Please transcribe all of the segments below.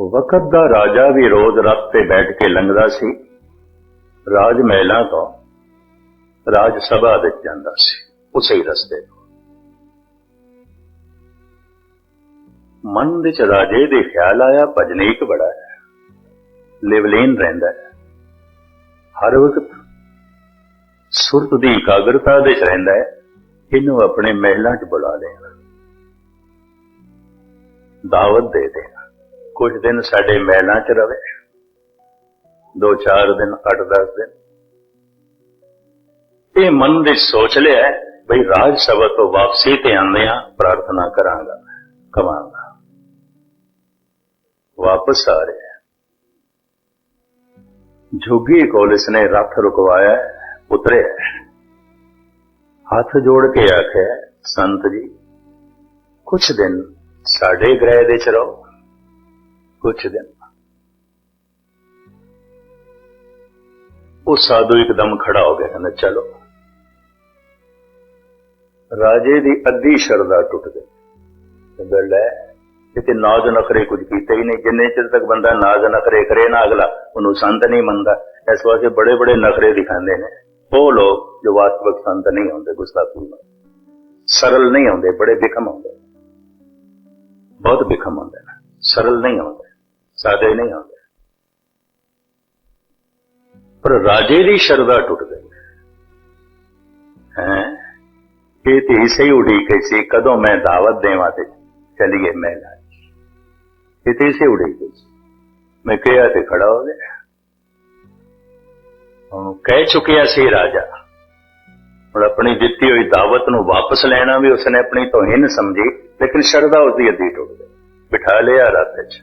ਵਕਤ ਦਾ ਰਾਜਾ ਵੀ ਰੋਜ਼ ਰੱਥ ਤੇ ਬੈਠ ਕੇ ਲੰਘਦਾ ਸੀ। ਰਾਜ ਮਹਿਲਾਂ ਤੋਂ ਰਾਜ ਸਭਾ ਵਿੱਚ ਜਾਂਦਾ ਸੀ, ਉਸੇ ਹੀ ਰਸਤੇ ਤੋਂ। ਮਨ ਵਿੱਚ ਰਾਜੇ ਦੇ ਖਿਆਲ ਆਇਆ, ਭਜਨੀਕ ਬੜਾ ਹੈ, ਲਿਵਲੀਨ ਰਹਿੰਦਾ ਹੈ। ਹਰ ਵਕਤ ਸੁਰਤ ਦੀ ਇਕਾਗਰਤਾ ਦੇ ਚ ਰਹਿੰਦਾ ਹੈ, ਇਹਨੂੰ ਆਪਣੇ ਮਹਿਲਾਂ 'ਚ ਬੁਲਾ ਲਿਆ। ਦਾਵਤ ਦੇ ਦੇਣਾ। ਕੁਝ ਦਿਨ ਸਾਡੇ ਮਹਿਲਾਂ 'ਚ ਰਵੇ ਦੋ ਚਾਰ ਦਿਨ ਅੱਠ ਦਸ ਦਿਨ। ਇਹ ਮਨ ਦੇ ਸੋਚ ਲਿਆ ਬਈ ਰਾਜ ਸਭਾ ਤੋਂ ਵਾਪਸੀ ਤੇ ਆਉਂਦੇ ਆਉਂਦਿਆਂ ਪ੍ਰਾਰਥਨਾ ਕਰਾਂਗਾ ਕਵਾਂਗਾ। ਵਾਪਸ ਆ ਰਿਹਾ ਹੈ। ਜੋਗੀ ਕੋਲਿਸ ਨੇ ਰੱਥ ਰੁਕਵਾਇਆ ਹੈ, ਉਤਰਿਆ ਹੱਥ ਜੋੜ ਕੇ ਆਖਿਆ ਸੰਤ ਜੀ ਕੁਛ ਦਿਨ ਸਾਡੇ ਗ੍ਰਹਿ ਦੇ ਚ ਰਹੋ। ਕੁਛ ਦਿਨ ਉਹ ਸਾਧੂ ਇੱਕਦਮ ਖੜਾ ਹੋ ਗਿਆ, ਕਹਿੰਦਾ, ਚਲੋ। ਰਾਜੇ ਦੀ ਅੱਧੀ ਸ਼ਰਧਾ ਟੁੱਟ ਗਈ। ਕਹਿੰਦਾ, ਲੈ ਕਿਤੇ ਨਾਜ਼ ਨਖਰੇ ਕੁਝ ਕੀਤੇ ਹੀ ਨਹੀਂ। ਜਿੰਨੇ ਚਿਰ ਤੱਕ ਬੰਦਾ ਨਾਜ਼ ਨਖਰੇ ਕਰੇ ਨਾ ਅਗਲਾ, ਉਹਨੂੰ ਸੰਤ ਨਹੀਂ ਮੰਨਦਾ। ਇਸ ਵਾਸਤੇ ਬੜੇ ਬੜੇ ਨਖਰੇ ਦਿਖਾਉਂਦੇ ਨੇ। ਉਹ ਲੋਕ ਜੋ ਵਾਸਤਵਿਕ ਸੰਤ ਨਹੀਂ ਹੁੰਦੇ ਗੁਸਤਾਖੀ ਵਿੱਚ ਸਰਲ ਨਹੀਂ ਹੁੰਦੇ ਬੜੇ ਬਿਖਮ ਹੁੰਦੇ ਬਹੁਤ ਬਿਖਮ ਹੁੰਦੇ ਨੇ। ਸਰਲ ਨਹੀਂ ਹੁੰਦੇ ਸਾਦੇ ਨਹੀਂ ਆਉਂਦੇ। ਪਰ ਰਾਜੇ ਦੀ ਸ਼ਰਧਾ ਟੁੱਟ ਗਈ ਹੈ? ਇਹ ਤੇ ਇਸੇ ਉਡੀਕ ਸੀ ਕਦੋਂ ਮੈਂ ਦਾਵਤ ਦੇਵਾਂ ਤੇ ਚਲੀਏ ਮਹਿਲਾ ਇਹ ਤੇ ਇਸੇ ਉਡੀਕ ਸੀ ਮੈਂ ਕਿਹਾ ਤੇ ਖੜਾ ਹੋ ਗਿਆ। ਉਹਨੂੰ ਕਹਿ ਚੁੱਕਿਆ ਸੀ ਰਾਜਾ, ਹੁਣ ਆਪਣੀ ਦਿੱਤੀ ਹੋਈ ਦਾਵਤ ਨੂੰ ਵਾਪਸ ਲੈਣਾ ਵੀ ਉਸਨੇ ਆਪਣੀ ਤੋਹੀਨ ਸਮਝੀ, ਲੇਕਿਨ ਸ਼ਰਧਾ ਉਸਦੀ ਅੱਧੀ ਟੁੱਟ ਗਈ। ਬਿਠਾ ਲਿਆ ਰਾਤ 'ਚ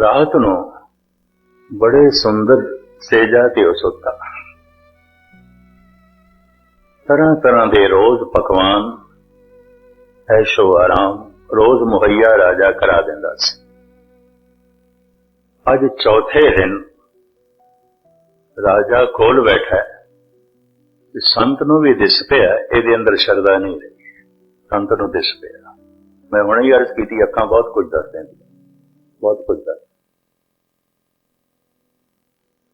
ਰਾਤ ਨੂੰ ਬੜੇ ਸੁੰਦਰ ਸੇਜਾ ਤੇ ਉਹ ਤਰ੍ਹਾਂ ਤਰ੍ਹਾਂ ਦੇ ਰੋਜ਼ ਪਕਵਾਨ, ਐਸ਼ੋ ਆਰਾਮ, ਰੋਜ਼ ਮੁਹੱਈਆ ਰਾਜਾ ਕਰਾ ਦਿੰਦਾ ਸੀ। ਅੱਜ ਚੌਥੇ ਦਿਨ ਰਾਜਾ ਕੋਲ ਬੈਠਾ ਹੈ ਸੰਤ ਨੂੰ ਵੀ ਦਿਸ ਪਿਆ, ਇਹਦੇ ਅੰਦਰ ਸ਼ਰਧਾ ਨਹੀਂ ਰਹੀ। ਸੰਤ ਨੂੰ ਦਿਸ ਪਿਆ। ਮੈਂ ਹੁਣੇ ਹੀ ਅਰਜ਼ ਕੀਤੀ, ਅੱਖਾਂ ਬਹੁਤ ਕੁਝ ਦੱਸ ਦਿੰਦੀਆਂ ਬਹੁਤ ਕੁਝ ਦੱਸ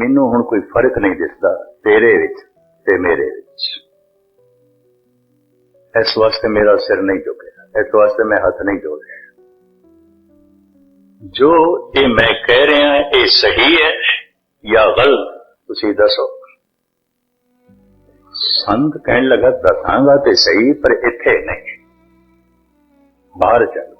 ਮੈਨੂੰ ਹੁਣ ਕੋਈ ਫ਼ਰਕ ਨਹੀਂ ਦਿਸਦਾ ਤੇਰੇ ਵਿੱਚ ਤੇ ਮੇਰੇ ਵਿੱਚ। ਇਸ ਵਾਸਤੇ ਮੇਰਾ ਸਿਰ ਨਹੀਂ ਝੁਕਿਆ, ਇਸ ਵਾਸਤੇ ਮੈਂ ਹੱਥ ਨਹੀਂ ਜੋੜਿਆ ਜੋ ਇਹ ਮੈਂ ਕਹਿ ਰਿਹਾ ਇਹ ਸਹੀ ਹੈ ਜਾਂ ਗਲਤ, ਤੁਸੀਂ ਦੱਸੋ। ਸੰਤ ਕਹਿਣ ਲੱਗਾ, ਦੱਸਾਂਗਾ ਤੇ ਸਹੀ, ਪਰ ਇੱਥੇ ਨਹੀਂ। ਬਾਹਰ ਚੱਲ।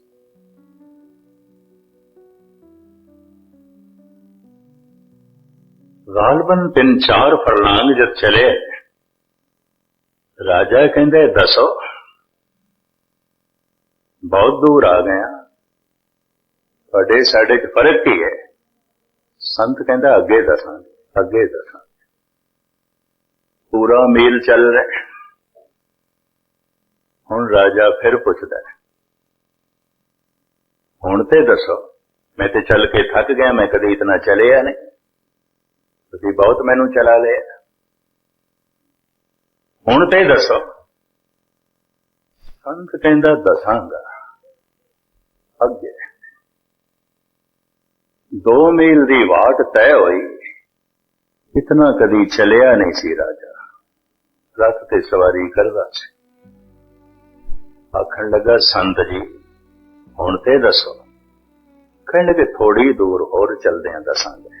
ਗਾਲਬਨ ਤਿੰਨ ਚਾਰ ਫਰਲਾਂਗ ਜਦ ਚਲੇ ਰਾਜਾ ਕਹਿੰਦੇ ਦੱਸੋ ਬਹੁਤ ਦੂਰ ਆ ਗਏ ਆ ਤੁਹਾਡੇ ਸਾਡੇ ਚ ਫ਼ਰਕ ਕੀ ਹੈ ਸੰਤ ਕਹਿੰਦਾ ਅੱਗੇ ਦੱਸਾਂਗੇ ਅੱਗੇ ਦੱਸਾਂਗੇ ਪੂਰਾ ਮੇਲ ਚੱਲ ਰਿਹਾ ਹੁਣ ਰਾਜਾ ਫਿਰ ਪੁੱਛਦਾ ਹੈ ਹੁਣ ਤੇ ਦੱਸੋ ਮੈਂ ਤੇ ਚੱਲ ਕੇ ਥੱਕ ਗਿਆ ਮੈਂ ਕਦੇ ਇਤਨਾ ਚਲਿਆ ਨਹੀਂ ਤੁਸੀਂ ਬਹੁਤ ਮੈਨੂੰ ਚਲਾ ਲਿਆ ਹੁਣ ਤੇ ਦੱਸੋ। ਸੰਤ ਕਹਿੰਦਾ ਦੱਸਾਂਗਾ। ਅੱਗੇ। ਦੋ ਮੀਲ ਦੀ ਵਾਟ ਤੈ ਹੋਈ। ਇਤਨਾ ਕਦੀ ਚਲਿਆ ਨਹੀਂ ਸੀ ਰਾਜਾ। ਰੱਥ ਤੇ ਸਵਾਰੀ ਕਰਦਾ ਸੀ। ਆਖਣ ਲੱਗਾ, ਸੰਤ ਜੀ, ਹੁਣ ਤੇ ਦੱਸੋ। ਕਹਿਣ ਲੱਗੇ ਥੋੜੀ ਦੂਰ ਹੋਰ ਚੱਲਦਿਆਂ ਦੱਸਾਂਗੇ।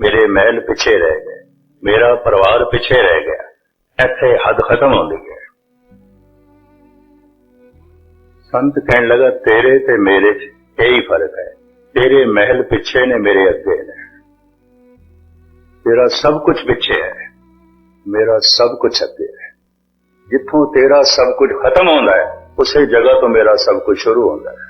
ਮੇਰੇ ਮਹਿਲ ਪਿੱਛੇ ਰਹਿ ਗਏ ਮੇਰਾ ਪਰਿਵਾਰ ਪਿੱਛੇ ਰਹਿ ਗਿਆ ਇੱਥੇ ਹੱਦ ਖਤਮ ਹੁੰਦੀ ਹੈ ਸੰਤ ਕਹਿਣ ਲੱਗਾ ਤੇਰੇ ਤੇ ਮੇਰੇ 'ਚ ਇਹੀ ਫ਼ਰਕ ਹੈ ਤੇਰੇ ਮਹਿਲ ਪਿੱਛੇ ਨੇ ਮੇਰੇ ਅੱਗੇ ਨੇ ਤੇਰਾ ਸਭ ਕੁਝ ਪਿੱਛੇ ਹੈ ਮੇਰਾ ਸਭ ਕੁਝ ਅੱਗੇ ਹੈ ਜਿੱਥੋਂ ਤੇਰਾ ਸਭ ਕੁਝ ਖਤਮ ਹੁੰਦਾ ਹੈ ਉਸੇ ਜਗ੍ਹਾ ਤੋਂ ਮੇਰਾ ਸਭ ਕੁਝ ਸ਼ੁਰੂ ਹੁੰਦਾ ਹੈ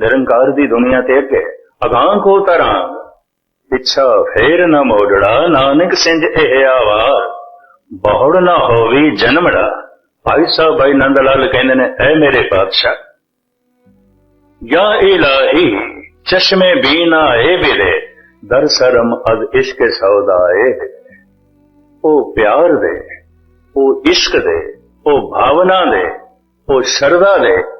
ਨਿਰੰਕਾਰ ਦੀ ਦੁਨੀਆ ਤੇ ਅੱਗੇ। ਅਗਾਹ ਕੋ ਤਰਾਂ ਪਿੱਛਾ ਫੇਰ ਨਾ ਮੋੜੜਾ, ਨਾਨਕ ਸਿੰਝ ਇਹ ਆਵਾਰ ਬਹੁੜ ਨਾ ਹੋਵੀ ਜਨਮੜਾ। ਭਾਈ ਸਾਹਿਬ, ਭਾਈ ਨੰਦ ਲਾਲ ਕਹਿੰਦੇ ਨੇ, ਐ ਮੇਰੇ ਪਾਤਸ਼ਾਹ। ਯਾ ਇਲਾਹੀ, ਚਸ਼ਮੇ ਬੀਨਾ ਏ ਬਿਲੇ ਦਰ ਸਰਮ ਅਦ ਇਸ਼ਕ ਸੌਦਾ ਏ। ਉਹ ਪਿਆਰ ਦੇ, ਉਹ ਇਸ਼ਕ ਦੇ, ਉਹ ਭਾਵਨਾ ਦੇ, ਉਹ ਸ਼ਰਧਾ ਦੇ।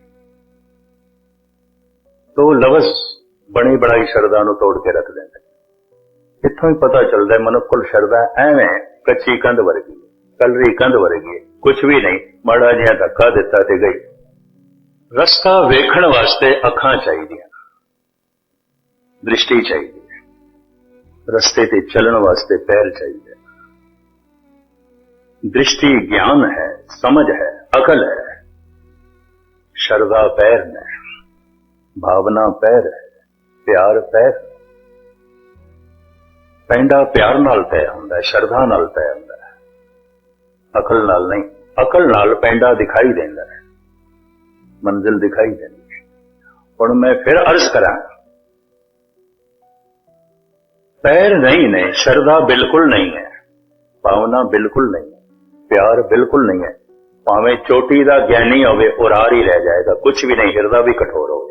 ਤੋ ਲਵਸ ਬਣੀ ਬਣਾਈ ਸ਼ਰਧਾ ਨੂੰ ਤੋੜ ਕੇ ਰੱਖ ਦਿੰਦਾ ਇੱਥੋਂ ਹੀ ਪਤਾ ਚੱਲਦਾ ਹੈ ਮਨੁੱਖ ਸ਼ਰਧਾ ਐਵੇਂ ਕੱਚੀ ਕੰਧ ਵਰਗੀ ਹੈ, ਕਲਰੀ ਕੰਧ ਵਰਗੀ ਹੈ, ਕੁਝ ਵੀ ਨਹੀਂ ਮਾੜਾ ਜਿਹਾ ਧੱਕਾ ਦਿੱਤਾ ਤੇ ਗਈ। ਰਸਤਾ ਵੇਖਣ ਵਾਸਤੇ ਅੱਖਾਂ ਚਾਹੀਦੀਆਂ ਦ੍ਰਿਸ਼ਟੀ ਚਾਹੀਦੀ ਹੈ। ਰਸਤੇ ਤੇ ਚੱਲਣ ਵਾਸਤੇ ਪੈਰ ਚਾਹੀਦੇ ਦ੍ਰਿਸ਼ਟੀ ਗਿਆਨ ਹੈ ਸਮਝ ਹੈ ਅਕਲ ਹੈ। ਸ਼ਰਧਾ ਪੈਰ ਨੇ। ਭਾਵਨਾ ਪੈਰ ਹੈ ਪਿਆਰ ਪੈਰ। ਪੈਂਡਾ ਪਿਆਰ ਨਾਲ ਤੈਅ ਹੁੰਦਾ ਹੈ, ਸ਼ਰਧਾ ਨਾਲ ਤੈਅ ਹੁੰਦਾ ਹੈ। ਅਕਲ ਨਾਲ ਨਹੀਂ, ਅਕਲ ਨਾਲ ਪੈਂਡਾ ਦਿਖਾਈ ਦਿੰਦਾ ਹੈ। ਮੰਜ਼ਿਲ ਦਿਖਾਈ ਦਿੰਦੀ ਹੈ। ਹੁਣ ਮੈਂ ਫਿਰ ਅਰਜ਼ ਕਰਾਂ ਪੈਰ ਨਹੀਂ ਨੇ, ਸ਼ਰਧਾ ਬਿਲਕੁਲ ਨਹੀਂ ਹੈ। ਭਾਵਨਾ ਬਿਲਕੁਲ ਨਹੀਂ ਹੈ, ਪਿਆਰ ਬਿਲਕੁਲ ਨਹੀਂ ਹੈ। ਭਾਵੇਂ ਚੋਟੀ ਦਾ ਗਿਆਨੀ ਹੋਵੇ, ਉਰਾਰ ਹੀ ਰਹਿ ਜਾਏਗਾ ਕੁਝ ਵੀ ਨਹੀਂ, ਹਿਰਦਾ ਵੀ ਕਠੋਰ ਹੋਵੇ।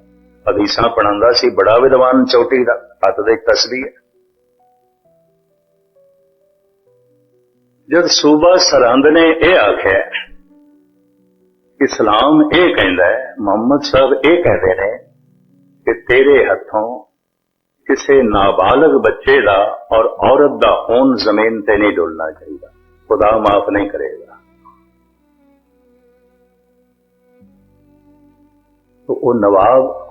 ਅਦੀਸਾਂ ਪੜਾਉਂਦਾ ਸੀ, ਬੜਾ ਵਿਦਵਾਨ ਚੋਟੀ ਦਾ, ਹੱਥ ਦੇ ਤਸਬੀਹ ਹੈ ਜਦ ਸੂਬਾ ਸਰਹੰਦ ਨੇ ਇਹ ਆਖਿਆ, ਇਸਲਾਮ ਇਹ ਕਹਿੰਦਾ ਹੈ, ਮੁਹੰਮਦ ਸਾਹਿਬ ਇਹ ਕਹਿੰਦੇ ਨੇ ਕਿ ਤੇਰੇ ਹੱਥੋਂ ਕਿਸੇ ਨਾਬਾਲਗ ਬੱਚੇ ਦਾ ਔਰ ਔਰਤ ਦਾ ਹੋਣ ਜ਼ਮੀਨ ਤੇ ਨਹੀਂ ਡੁੱਲਣਾ ਚਾਹੀਦਾ। ਖੁਦਾ ਮਾਫ ਨਹੀਂ ਕਰੇਗਾ। ਤੋ ਉਹ ਨਵਾਬ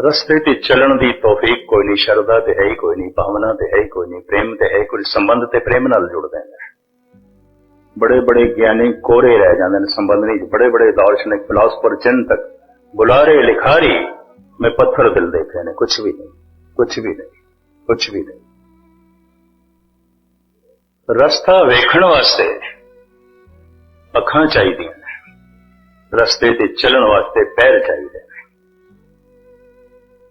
ਰਸਤੇ ਤੇ ਚੱਲਣ ਦੀ ਤੌਫੀਕ ਕੋਈ ਨਹੀਂ ਸ਼ਰਧਾ ਤੇ ਹੈ ਹੀ ਕੋਈ ਨਹੀਂ ਭਾਵਨਾ ਤੇ ਹੈ ਹੀ ਕੋਈ ਨਹੀਂ ਪ੍ਰੇਮ ਤੇ ਹੈ ਹੀ ਕੋਈ ਸੰਬੰਧ ਤੇ ਪ੍ਰੇਮ ਨਾਲ ਜੁੜਦੇ ਨੇ ਬੜੇ ਬੜੇ ਗਿਆਨੀ ਕੋਰੇ ਰਹਿ ਜਾਂਦੇ ਨੇ ਸੰਬੰਧ ਨਹੀਂ ਬੜੇ ਬੜੇ ਦਾਰਸ਼ਨਿਕ ਫਿਲਾਸਫਰ ਚਿੰਤਕ ਬੁਲਾਰੇ ਲਿਖਾਰੀ ਮੈਂ ਪੱਥਰ ਦਿਲ ਦੇਖੇ ਨੇ ਕੁਝ ਵੀ ਨਹੀਂ ਕੁਝ ਵੀ ਨਹੀਂ ਕੁਝ ਵੀ ਨਹੀਂ ਰਸਤਾ ਵੇਖਣ ਵਾਸਤੇ ਅੱਖਾਂ ਚਾਹੀਦੀਆਂ ਨੇ ਰਸਤੇ ਤੇ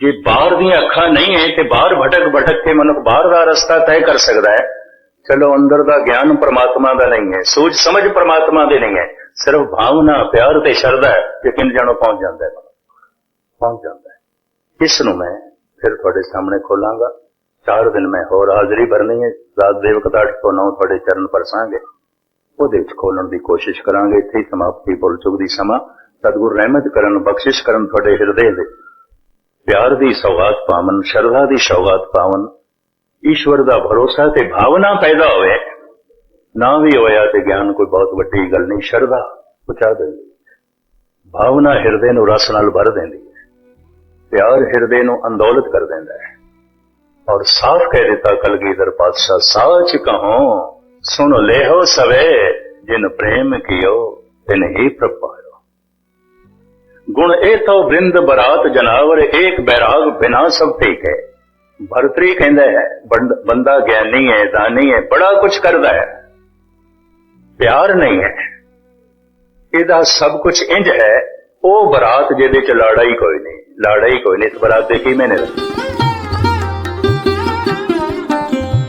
ਜੇ ਬਾਹਰ ਦੀਆਂ ਅੱਖਾਂ ਨਹੀਂ ਹੈ ਤੇ ਬਾਹਰ ਭਟਕ ਭਟਕ ਕੇ ਮਨੁੱਖ ਬਾਹਰ ਦਾ ਰਸਤਾ ਤੈਅ ਕਰ ਸਕਦਾ ਹੈ ਚਲੋ ਅੰਦਰ ਦਾ ਗਿਆਨ ਪਰਮਾਤਮਾ ਦਾ ਨਹੀਂ ਹੈ ਸੋਚ ਸਮਝ ਪਰਮਾਤਮਾ ਦੇ ਨਹੀਂ ਹੈ ਸਿਰਫ ਭਾਵਨਾ, ਪਿਆਰ ਤੇ ਸ਼ਰਧਾ ਹੈ ਯਕੀਨ ਜਾਣੋ ਪਹੁੰਚ ਜਾਂਦਾ ਹੈ ਪਹੁੰਚ ਜਾਂਦਾ ਹੈ ਇਸ ਨੂੰ ਮੈਂ ਫਿਰ ਤੁਹਾਡੇ ਸਾਹਮਣੇ ਖੋਲਾਂਗਾ। ਚਾਰ ਦਿਨ ਮੈਂ ਹੋਰ ਹਾਜ਼ਰੀ ਭਰਨੀ ਹੈ ਰਾਤ ਦੇ ਵਕਤ 8 ਤੋਂ 9 ਤੁਹਾਡੇ ਚਰਨ ਪਰਸਾਂਗੇ। ਉਹਦੇ ਵਿੱਚ ਖੋਲਣ ਦੀ ਕੋਸ਼ਿਸ਼ ਕਰਾਂਗੇ। ਇੱਥੇ ਹੀ ਸਮਾਪਤੀ ਪੁੱਲ ਚੁੱਕਦੀ ਸਮਾਂ। ਸਤਿਗੁਰ ਰਹਿਮਤ ਕਰਨ, ਬਖਸ਼ਿਸ਼ ਕਰਨ ਤੁਹਾਡੇ ਹਿਰਦੇ ਦੇ। ਪਿਆਰ ਦੀ ਸੌਗਾਤ ਪਾਵਨ, ਸ਼ਰਧਾ ਦੀ ਸੌਗਾਤ ਪਾਵਨ, ਈਸ਼ਵਰ ਦਾ ਭਰੋਸਾ ਤੇ ਭਾਵਨਾ ਪੈਦਾ ਹੋਵੇ। ਨਾ ਵੀ ਹੋਇਆ ਤੇ ਗਿਆਨ ਕੋਈ ਬਹੁਤ ਵੱਡੀ ਗੱਲ ਨਹੀਂ, ਸ਼ਰਧਾ ਪਹੁੰਚਾ ਦਿੰਦੀ ਭਾਵਨਾ ਹਿਰਦੇ ਨੂੰ ਰਸ ਨਾਲ ਭਰ ਦਿੰਦੀ ਹੈ। ਪਿਆਰ ਹਿਰਦੇ ਨੂੰ ਅੰਦੋਲਤ ਕਰ ਦਿੰਦਾ ਹੈ। ਔਰ ਸਾਫ਼ ਕਹਿ ਦਿੱਤਾ ਕਲਗੀਧਰ ਪਾਤਸ਼ਾਹ, ਸਾਚ ਕਹੋ, ਸੁਣ ਲੈਹੋ ਸਵੇ, ਜਿਨ ਪ੍ਰੇਮ ਕੀਓ, ਤਿਨ ਹੀ ਪ੍ਰਪਾਇਓ ਗੁਣ ਇਹ ਤੋ ਬ੍ਰਿੰਦ ਬਰਾਤ ਜਨਾਵਰ ਏਕ ਬੈਰਾਗ ਬਿਨਾ ਸਭ ਠੀਕ ਹੈ ਭਰਤਰੀ ਕਹਿੰਦਾ ਹੈ, ਬੰਦ- ਬੰਦਾ ਗਿਆਨੀ ਹੈ, ਦਾਨੀ ਹੈ, ਬੜਾ ਕੁਝ ਕਰਦਾ ਹੈ। ਪਿਆਰ ਨਹੀਂ ਹੈ। ਇਹਦਾ ਸਭ ਕੁਝ ਇੰਜ ਹੈ, ਉਹ ਬਰਾਤ ਜਿਹਦੇ ਚ ਲਾੜਾ ਹੀ ਕੋਈ ਨਹੀਂ ਲਾੜਾ ਹੀ ਕੋਈ ਨਹੀਂ, ਇਸ ਬਰਾਤ ਦੇ ਕੀ ਮੈਨੇ ਰੱਖੀ?